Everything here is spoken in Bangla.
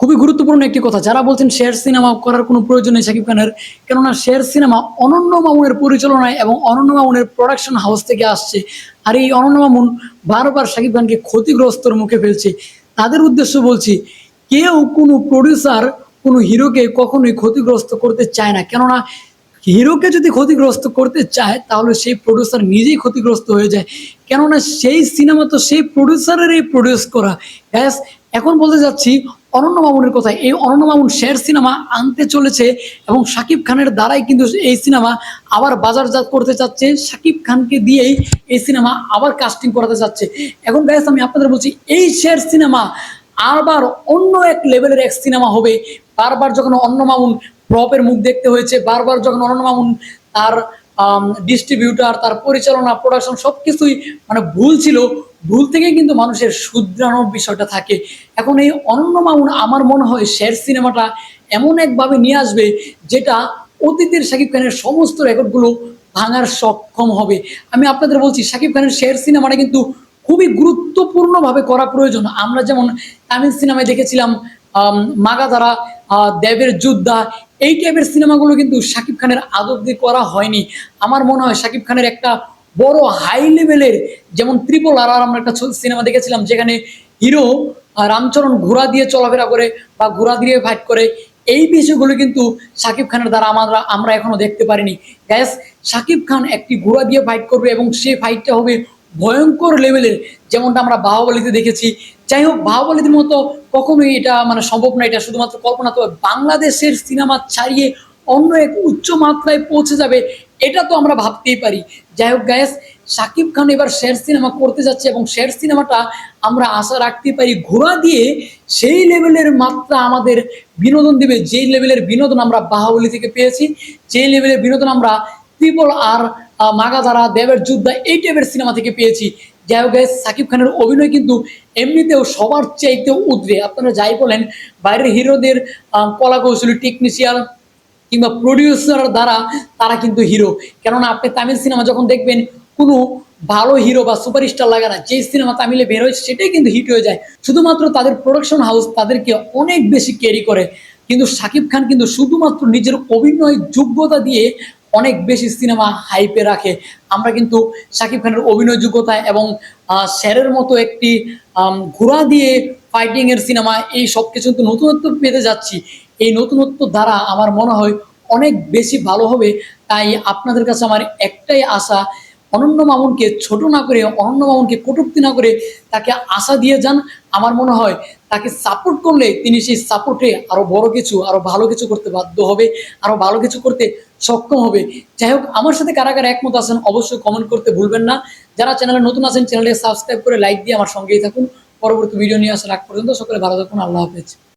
খুবই গুরুত্বপূর্ণ একটি কথা। যারা বলছেন শেয়ার সিনেমা করার কোনো প্রয়োজন নেই শাকিব খানের, কেননা শেয়ার সিনেমা অনন্য মামুনের পরিচালনায় এবং অনন্য মামুনের প্রোডাকশন হাউস থেকে আসছে। আর এই অনন্য মামুন বারবার শাকিব খানকে ক্ষতিগ্রস্তর মুখে ফেলছে। তাদের উদ্দেশ্য বলছি, কেউ কোনো প্রডিউসার কোনো হিরোকে কখনোই ক্ষতিগ্রস্ত করতে চায় না। কেননা হিরোকে যদি ক্ষতিগ্রস্ত করতে চায়, তাহলে সেই প্রডিউসার নিজেই ক্ষতিগ্রস্ত হয়ে যায়। কেননা সেই সিনেমা তো সেই প্রডিউসারেরই প্রডিউস করা। ব্যাস, এখন বলতে যাচ্ছি অনন্য মামুনের কথা এই অনন্য মামুন শের সিনেমা আনতে চলেছে এবং শাকিব খানের দ্বারাই কিন্তু এই সিনেমা আবার বাজারজাত করতে চাচ্ছে। শাকিব খানকে দিয়েই এই সিনেমা আবার কাস্টিং করাতে চাচ্ছে। এখন ব্যাস আমি আপনাদের বলছি, এই শের সিনেমা আবার অন্য এক লেভেলের এক সিনেমা হবে। বারবার যখন অন্য মামুন প্রপের মুখ দেখতে হয়েছে, বারবার যখন অন্য মামুন তার ডিস্ট্রিবিউটার তার পরিচালনা প্রোডাকশন সব কিছুই মানে ভুল ছিল। ভুল থেকে কিন্তু মানুষের শুধরানোর বিষয়টা থাকে। এখন এই অনন্য মামুন, আমার মনে হয় শের সিনেমাটা এমন একভাবে নিয়ে আসবে যেটা অতীতের শাকিব খানের সমস্ত রেকর্ডগুলো ভাঙার সক্ষম হবে। আমি আপনাদের বলছি, শাকিব খানের শের সিনেমাটা কিন্তু খুবই গুরুত্বপূর্ণভাবে করা প্রয়োজন। আমরা যেমন তামিল সিনেমায় দেখেছিলাম মাগাধারা দেবের যোদ্ধা, এই টাইপের সিনেমাগুলো কিন্তু শাকিব খানের আদর দিয়ে করা হয়নি। আমার মনে হয় শাকিব খানের একটা বড় হাই লেভেলের যেমন ত্রিপল আর আর আমরা একটা সিনেমা দেখেছিলাম, যেখানে হিরো রামচরণ ঘোড়া দিয়ে চলাফেরা করে বা ঘোড়া দিয়ে ফাইট করে, এই বিষয়গুলো কিন্তু শাকিব খানের দ্বারা আমরা আমরা এখনও দেখতে পারিনি। গ্যাস শাকিব খান একটি ঘোড়া দিয়ে ফাইট করবে এবং সেই ফাইটটা হবে ভয়ঙ্কর লেভেলের যেমনটা আমরা বাহুবলিতে দেখেছি। যাই হোক, বাহুবলির মতো কখনোই এটা মানে সম্ভব না। এটা শুধুমাত্র কল্পনা, তবে বাংলাদেশের সিনেমা ছাড়িয়ে অন্য এক উচ্চ মাত্রায় পৌঁছে যাবে, এটা তো আমরা ভাবতেই পারি। যাই হোক গ্যাস শাকিব খান এবার শের সিনেমা করতে যাচ্ছে এবং শের সিনেমাটা আমরা আশা রাখতে পারি ঘোড়া দিয়ে সেই লেভেলের মাত্রা আমাদের বিনোদন দিবে, যেই লেভেলের বিনোদন আমরা বাহুবলি থেকে পেয়েছি, যেই লেভেলের বিনোদন আমরা ত্রিপল আর মাগাধারা দেবের যুদ্ধা, এই টাইপের সিনেমা থেকে পেয়েছি। যাই হোক সাকিব খানের অভিনয় কিন্তু এমনিতেও সবার চাইতে উদ্রে। আপনারা যাই বলেন, বাইরের হিরোদের কলা কৌশলী টেকনিশিয়ান কিংবা প্রডিউসার দ্বারা তারা কিন্তু হিরো কেননা আপনি তামিল সিনেমা যখন দেখবেন, কোনো ভালো হিরো বা সুপারস্টার লাগে না। যে সিনেমা তামিলে বের হয় সেটাই কিন্তু হিট হয়ে যায়। শুধুমাত্র তাদের প্রোডাকশন হাউস তাদেরকে অনেক বেশি ক্যারি করে। কিন্তু শাকিব খান কিন্তু শুধুমাত্র নিজের অভিনয় যোগ্যতা দিয়ে অনেক বেশি সিনেমা হাইপে রাখে। আমরা কিন্তু শাকিব খানের অভিনয়যোগ্যতা এবং স্যারের মতো একটি ঘোড়া দিয়ে ফাইটিং এর সিনেমা এই সব কিছু কিন্তু নতুনত্ব পেতে যাচ্ছি। এই নতুনত্ব দ্বারা আমার মনে হয় অনেক বেশি ভালো হবে। তাই আপনাদের কাছে আমার একটাই আশা, অনন্য মামুনকে ছোট না করে, অনন্য মামুনকে কটুক্তি না করে তাকে আশা দিয়ে যান। আমার মনে হয় তাকে সাপোর্ট করলে তিনি সেই সাপোর্টে আরও বড় কিছু, আরও ভালো কিছু করতে বাধ্য হবে, আরও ভালো কিছু করতে সক্ষম হবে। যাই হোক, আমার সাথে কারা কারা একমত আছেন, অবশ্যই কমেন্ট করতে ভুলবেন না। যারা চ্যানেলে নতুন আছেন চ্যানেলটি সাবস্ক্রাইব করে লাইক দিয়ে আমার সঙ্গেই থাকুন। পরবর্তী ভিডিও নিয়ে আসার আগ পর্যন্ত সকলে ভালো থাকুন। আল্লাহ হাফেজ।